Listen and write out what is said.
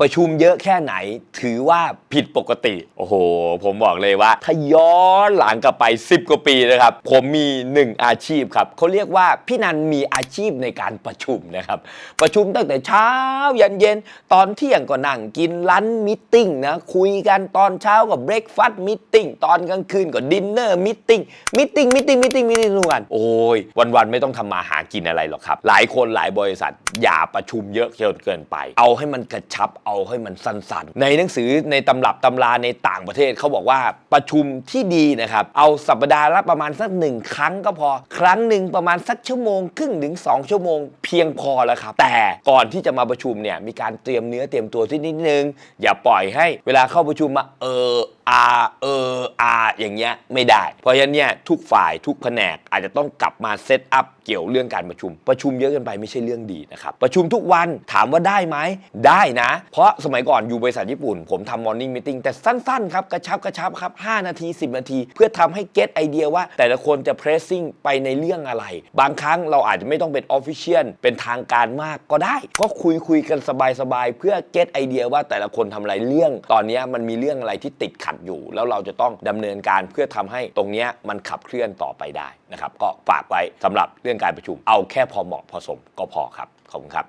ประชุมเยอะแค่ไหน ถือว่าผิดปกติ โอ้โห ผมบอกเลยว่า ถ้าย้อนหลังกลับไป 10 กว่าปีนะครับ ผมมีหนึ่งอาชีพครับเขาเรียกว่าพี่นันมีอาชีพในการประชุมนะครับ ประชุมตั้งแต่เช้ายันเย็น ตอนเที่ยงก็นั่งกินลันมิทติ้งนะ คุยกันตอนเช้าก็เบรกฟาสต์มิทติ้งตอนกลางคืนก็ดินเนอร์มิทติ้งมิทติ้งมิทติ้งมิทติ้งมิทติ้งทุกวันโอ้ยวันๆไม่ต้องทำมาหากินอะไรหรอกครับ หลายคนหลายบริษัทอย่าประชุมเยอะจนเกินไป เอาให้มันกระชับเอาให้มันสั้นๆ ในหนังสือในตำรับตำราในต่างประเทศเขาบอกว่าประชุมที่ดีนะครับ เอาสัปดาห์ละประมาณสักหนึ่งครั้งก็พอ ครั้งหนึ่งประมาณสักชั่วโมงครึ่งถึง2ชั่วโมงเพียงพอแล้วครับ แต่ก่อนที่จะมาประชุมเนี่ยมีการเตรียมเนื้อเตรียมตัวที่นิดนึง อย่าปล่อยให้เวลาเข้าประชุมมาเอออาเอออาอย่างเงี้ยไม่ได้ เพราะฉะนั้นเนี่ยทุกฝ่ายทุกแผนกอาจจะต้องกลับมาเซตอัพเกี่ยวเรื่องการประชุม ประชุมเยอะเกินไปไม่ใช่เรื่องดีนะครับ ประชุมทุกวันถามว่าได้ไหมได้นะ เพราะสมัยก่อนอยู่บริษัทญี่ปุ่น ผมทำมอร์นิ่งมิ팅แต่สั้นๆครับกระชับกระชับครับ5นาที 10 นาที เพื่อทำให้เก็ตไอเดียว่า แต่ละคนจะเพรสซิ่งไปในเรื่องอะไร บางครั้งเราอาจจะไม่ต้องเป็นออฟฟิเชียลเป็นทางการมากก็ได้ ก็คุยคุยกันสบายๆเพื่อเก็ตไอเดียว่าแต่ละคนทำอะไรเรื่อง ตอนนี้มันมีเรื่องอะไรที่ติดขัดอยู่ แล้วเราจะต้องดำเนินการเพื่อทำให้ตรงนี้มันขับเคลื่อนต่อไปได้นะครับ ก็ฝากไว้สำหรับเรื่องการประชุม เอาแค่พอเหมาะพอสมก็พอครับ ขอบคุณครับ